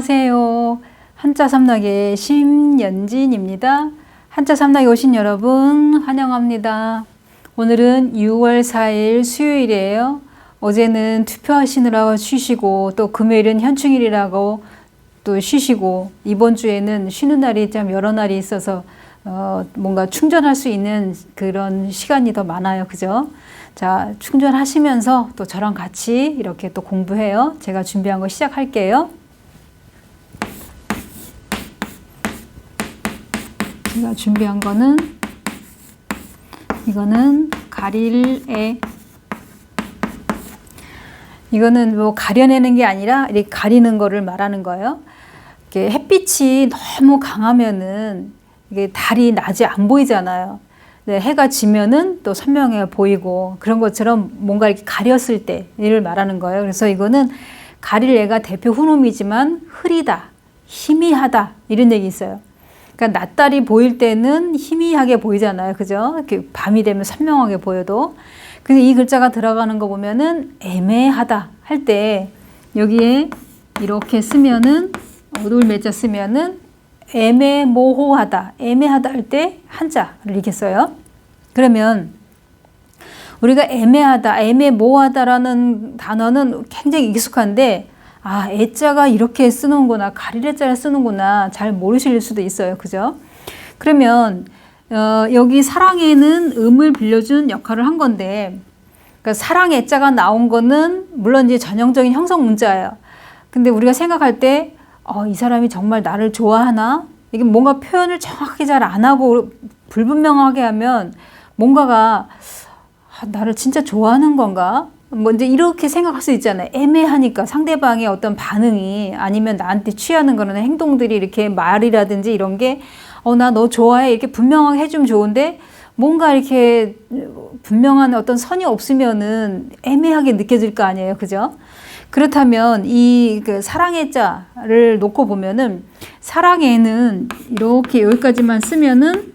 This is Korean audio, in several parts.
안녕하세요. 한자 삼락의 심연진입니다. 한자 삼락에 오신 여러분 환영합니다. 오늘은 6월 4일 수요일이에요. 어제는 투표하시느라고 쉬시고 또 금요일은 현충일이라고 또 쉬시고 이번 주에는 쉬는 날이 참 여러 날이 있어서 어, 뭔가 충전할 수 있는 그런 시간이 더 많아요. 그죠? 자, 충전하시면서 또 저랑 같이 이렇게 또 공부해요. 제가 준비한 거 시작할게요. 제가 준비한 거는 이거는 가릴에 이거는 뭐 가려내는 게 아니라 이렇게 가리는 거를 말하는 거예요. 이게 햇빛이 너무 강하면은 이게 달이 낮에 안 보이잖아요. 네, 해가 지면은 또 선명해 보이고 그런 것처럼 뭔가 이렇게 가렸을 때를 말하는 거예요. 그래서 이거는 가릴 애가 대표 훈음이지만 흐리다, 희미하다 이런 얘기 있어요. 그러니까 낮달이 보일 때는 희미하게 보이잖아요. 그죠? 밤이 되면 선명하게 보여도. 근데 이 글자가 들어가는 거 보면은 애매하다 할 때 여기에 이렇게 쓰면은 어두울 매자 쓰면은 애매모호하다, 애매하다 할 때 한자를 이렇게 써요. 그러면 우리가 애매하다, 애매모호하다라는 단어는 굉장히 익숙한데 아, 애자가 이렇게 쓰는구나, 가리레자를 쓰는구나 잘 모르실 수도 있어요. 그죠? 그러면 어, 여기 사랑에는 음을 빌려준 역할을 한 건데 그러니까 사랑 애자가 나온 거는 물론 이제 전형적인 형성 문자예요. 근데 우리가 생각할 때 어, 이 사람이 정말 나를 좋아하나? 이게 뭔가 표현을 정확하게 잘 안 하고 불분명하게 하면 뭔가가 아, 나를 진짜 좋아하는 건가? 뭐 이제 이렇게 생각할 수 있잖아요. 애매하니까 상대방의 어떤 반응이 아니면 나한테 취하는 그런 행동들이 이렇게 말이라든지 이런 게 어, 나 너 좋아해. 이렇게 분명하게 해주면 좋은데 뭔가 이렇게 분명한 어떤 선이 없으면은 애매하게 느껴질 거 아니에요. 그죠? 그렇다면 이 그 사랑의 자를 놓고 보면은 사랑에는 이렇게 여기까지만 쓰면은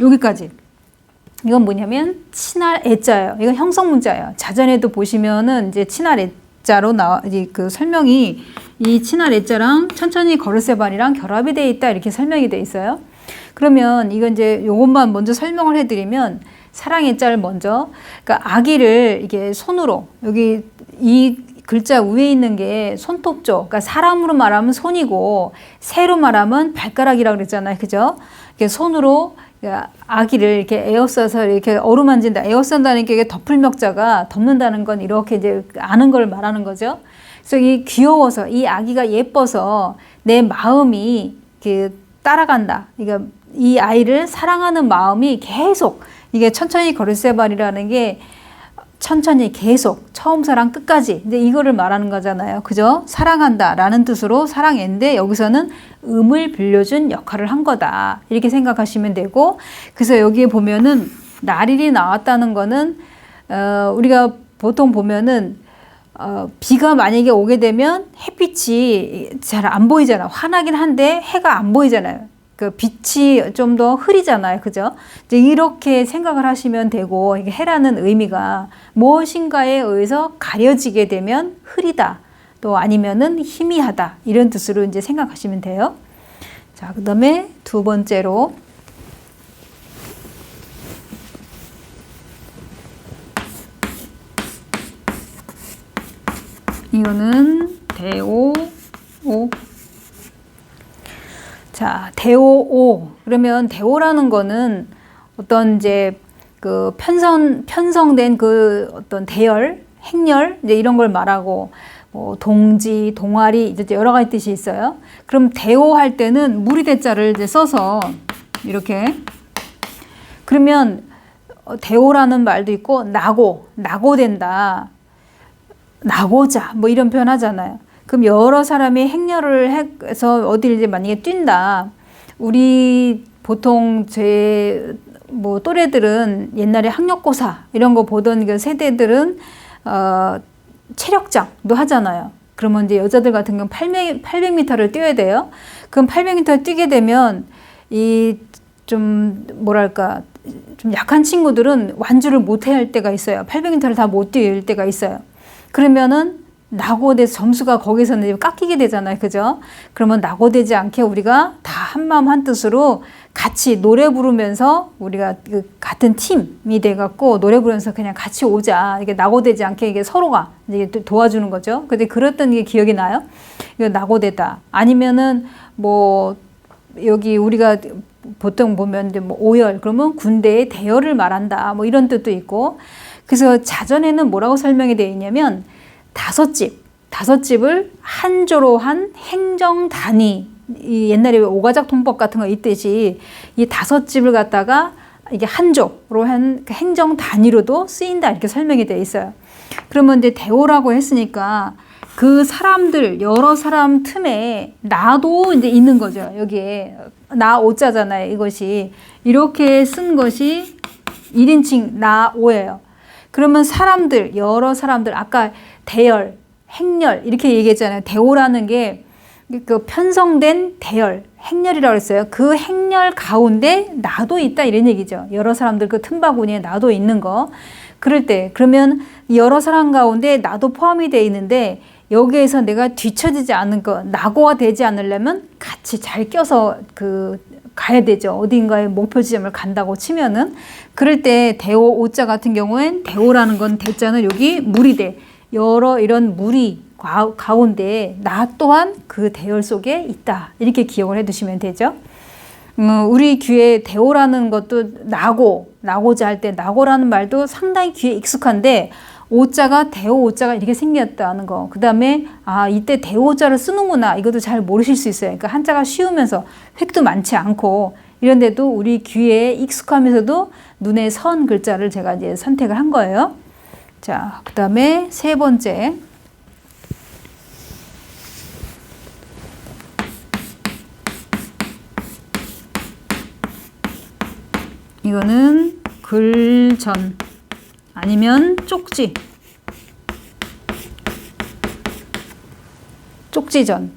여기까지. 이건 뭐냐면 친할 애자예요. 이건 형성 문자예요. 자전에도 보시면은 이제 친할 애자로 나와 이제 그 설명이 이 친할 애자랑 천천히 걸으세 발이랑 결합이 돼 있다 이렇게 설명이 돼 있어요. 그러면 이건 이제 요것만 먼저 설명을 해드리면 사랑의 자를 먼저 그러니까 아기를 이게 손으로 여기 이 글자 위에 있는 게 손톱죠. 그러니까 사람으로 말하면 손이고 새로 말하면 발가락이라고 그랬잖아요. 그죠? 이렇게 손으로 아기를 이렇게 에어싸서 이렇게 어루만진다. 에어싼다는 게 덮을멱자가 덮는다는 건 이렇게 이제 아는 걸 말하는 거죠. 그래서 이 귀여워서 이 아기가 예뻐서 내 마음이 그 따라간다. 그러니까 이 아이를 사랑하는 마음이 계속 이게 천천히 걸을세발이라는 게 천천히 계속 처음 사랑 끝까지 이제 이거를 말하는 거잖아요. 그죠? 사랑한다라는 뜻으로 사랑인데 여기서는 음을 빌려준 역할을 한 거다. 이렇게 생각하시면 되고 그래서 여기에 보면은 날일이 나왔다는 거는 어, 우리가 보통 보면은 어, 비가 만약에 오게 되면 햇빛이 잘 안 보이잖아. 환하긴 한데 해가 안 보이잖아요. 그 빛이 좀 더 흐리잖아요. 그죠? 이제 이렇게 생각을 하시면 되고, 이게 해라는 의미가 무엇인가에 의해서 가려지게 되면 흐리다. 또 아니면은 희미하다. 이런 뜻으로 이제 생각하시면 돼요. 자, 그 다음에 두 번째로. 이거는 대오, 오, 자, 대오오. 그러면 대오라는 거는 어떤 이제 그 편성, 편성된 그 어떤 대열, 행렬, 이제 이런 걸 말하고, 뭐 동지, 동아리, 이제 여러 가지 뜻이 있어요. 그럼 대오 할 때는 무리 대자를 이제 써서 이렇게. 그러면 대오라는 말도 있고, 나고, 나고된다. 나고자, 뭐 이런 표현 하잖아요. 그럼 여러 사람이 행렬을 해서 어디를 이제 만약에 뛴다. 우리 보통 제 뭐 또래들은 옛날에 학력고사 이런 거 보던 그 세대들은 어 체력장도 하잖아요. 그러면 이제 여자들 같은 경우 800, 800m를 뛰어야 돼요. 그럼 800m 뛰게 되면 이 좀 뭐랄까 좀 약한 친구들은 완주를 못 해야 할 때가 있어요. 800m를 다 못 뛸 때가 있어요. 그러면은 낙오돼서 점수가 거기서 는 깎이게 되잖아요. 그죠? 그러면 낙오되지 않게 우리가 다 한마음 한뜻으로 같이 노래 부르면서 우리가 그 같은 팀이 돼갖고 노래 부르면서 그냥 같이 오자. 이게 낙오되지 않게 이게 서로가 이제 도와주는 거죠. 근데 그랬던 게 기억이 나요. 이거 낙오되다. 아니면은 뭐 여기 우리가 보통 보면 이제 뭐 오열 그러면 군대의 대열을 말한다. 뭐 이런 뜻도 있고. 그래서 자전에는 뭐라고 설명이 되어 있냐면 다섯 집, 다섯 집을 한조로 한 행정 단위. 이 옛날에 오가작 통법 같은 거 있듯이 이 다섯 집을 갖다가 이게 한조로 한그 행정 단위로도 쓰인다 이렇게 설명이 되어 있어요. 그러면 이제 대오라고 했으니까 그 사람들 여러 사람 틈에 나도 이제 있는 거죠. 여기에 나 오자잖아요. 이것이 이렇게 쓴 것이 1인칭 나 오예요. 그러면 사람들 여러 사람들 아까 대열, 행렬 이렇게 얘기했잖아요. 대오라는 게 그 편성된 대열, 행렬이라고 했어요. 그 행렬 가운데 나도 있다 이런 얘기죠. 여러 사람들 그 틈바구니에 나도 있는 거. 그럴 때 그러면 여러 사람 가운데 나도 포함이 돼 있는데 여기에서 내가 뒤처지지 않는 거, 낙오가 되지 않으려면 같이 잘 껴서 그 가야 되죠. 어딘가에 목표 지점을 간다고 치면은 그럴 때 대오 오자 같은 경우엔 대오라는 건 대자는 여기 돼. 여러 이런 가, 가운데 나 또한 그 대열 속에 있다. 이렇게 기억을 해 두시면 되죠. 음, 우리 귀에 대오라는 것도 나고, 나고자 할 때 나고라는 말도 상당히 귀에 익숙한데 오자가 대오 오자가 이렇게 생겼다는 거. 그 다음에 아 이때 대오자를 쓰는구나. 이것도 잘 모르실 수 있어요. 그러니까 한자가 쉬우면서 획도 많지 않고 이런데도 우리 귀에 익숙하면서도 눈에 선 글자를 제가 이제 선택을 한 거예요. 자, 그 다음에 세 번째. 이거는 글전 아니면 쪽지 쪽지전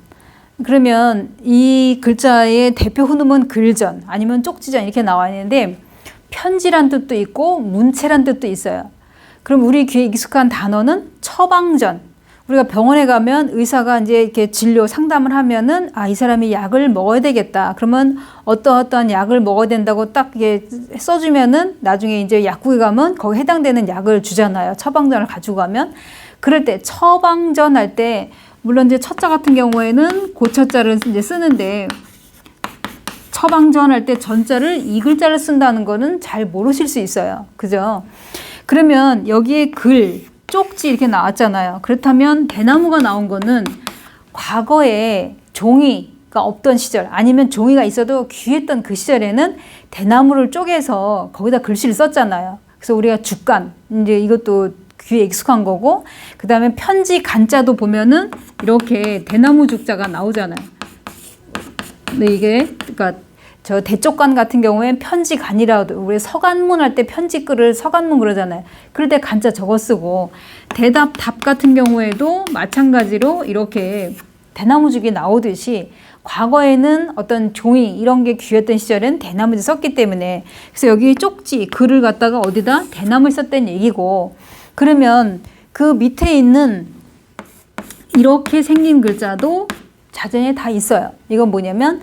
그러면 이 글자의 대표 훈음은 글전 아니면 쪽지전 이렇게 나와 있는데 편지란 뜻도 있고 문체란 뜻도 있어요. 그럼 우리 귀에 익숙한 단어는 처방전. 우리가 병원에 가면 의사가 이제 이렇게 진료 상담을 하면은 아, 이 사람이 약을 먹어야 되겠다. 그러면 어떠어떠한 약을 먹어야 된다고 딱 이게 써주면은 나중에 이제 약국에 가면 거기 해당되는 약을 주잖아요. 처방전을 가지고 가면. 그럴 때 처방전 할 때 물론 이제 첫자 같은 경우에는 고쳐자를 이제 쓰는데 처방전 할 때 전자를 이 글자를 쓴다는 거는 잘 모르실 수 있어요. 그죠? 그러면 여기에 글, 쪽지 이렇게 나왔잖아요. 그렇다면 대나무가 나온 거는 과거에 종이가 없던 시절 아니면 종이가 있어도 귀했던 그 시절에는 대나무를 쪼개서 거기다 글씨를 썼잖아요. 그래서 우리가 주간 이제 이것도 귀에 익숙한 거고 그 다음에 편지 간자도 보면은 이렇게 대나무 죽자가 나오잖아요. 근데 이게 그러니까 저 대쪽간 같은 경우엔 편지간이라도 우리 서간문 할 때 편지글을 서간문 그러잖아요. 그럴 때 간자 적어 쓰고 대답 답 같은 경우에도 마찬가지로 이렇게 대나무죽이 나오듯이 과거에는 어떤 종이 이런 게 귀했던 시절엔 대나무를 썼기 때문에 그래서 여기 쪽지 글을 갖다가 어디다 대나무를 썼다는 얘기고 그러면 그 밑에 있는 이렇게 생긴 글자도 자전에 다 있어요. 이건 뭐냐면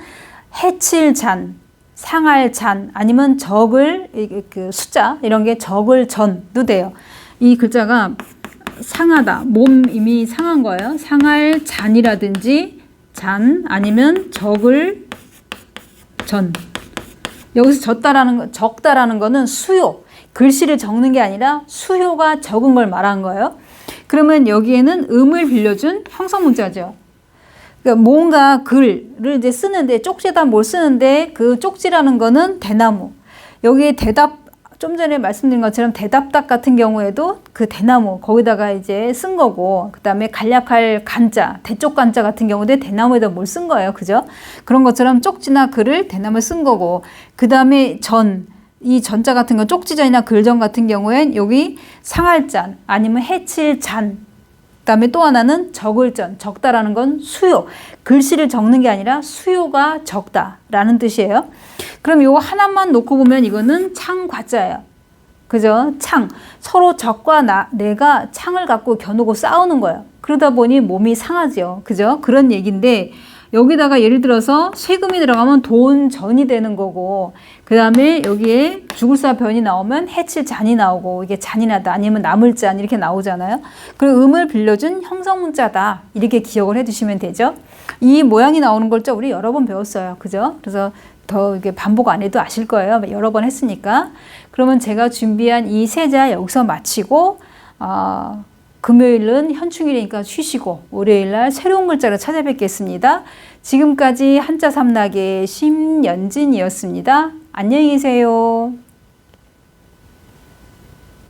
해칠 잔, 상할 잔 아니면 적을 이- 그 숫자 이런 게 적을 전도 돼요. 이 글자가 상하다 몸 이미 상한 거예요. 상할 잔이라든지 잔 아니면 적을 전 여기서 적다라는 거, 적다라는 거는 수요 글씨를 적는 게 아니라 수요가 적은 걸 말하는 거예요. 그러면 여기에는 음을 빌려준 형성 문자죠. 그러니까 뭔가 글을 이제 쓰는데 쪽지에다 뭘 쓰는데 그 쪽지라는 거는 대나무. 여기에 대답 좀 전에 말씀드린 것처럼 대답답 같은 경우에도 그 대나무 거기다가 이제 쓴 거고 그다음에 간략할 간자 대쪽 간자 같은 경우도 대나무에다 뭘 쓴 거예요 그죠 그런 것처럼 쪽지나 글을 대나무에 쓴 거고 그다음에 전 이 전자 같은 거 쪽지전이나 글전 같은 경우엔 여기 상할잔 아니면 해칠잔 그 다음에 또 하나는 적을 전 적다라는 건 수요 글씨를 적는 게 아니라 수요가 적다라는 뜻이에요. 그럼 이거 하나만 놓고 보면 이거는 창과자예요. 그죠? 창. 서로 적과 나, 내가 창을 갖고 겨누고 싸우는 거예요. 그러다 보니 몸이 상하죠. 그죠? 그런 얘기인데, 여기다가 예를 들어서 세금이 들어가면 돈 전이 되는 거고, 그 다음에 여기에 죽을사 변이 나오면 해칠 잔이 나오고, 이게 잔이나다 아니면 남을 잔 이렇게 나오잖아요. 그리고 음을 빌려준 형성문자다. 이렇게 기억을 해 두시면 되죠. 이 모양이 나오는 걸좀 우리 여러 번 배웠어요. 그죠? 그래서 더 이게 반복 안 해도 아실 거예요. 여러 번 했으니까. 그러면 제가 준비한 이 세자 여기서 마치고, 어, 금요일은 현충일이니까 쉬시고, 월요일 날 새로운 글자로 찾아뵙겠습니다. 지금까지 한자 삼락의 심연진이었습니다. 안녕히 계세요.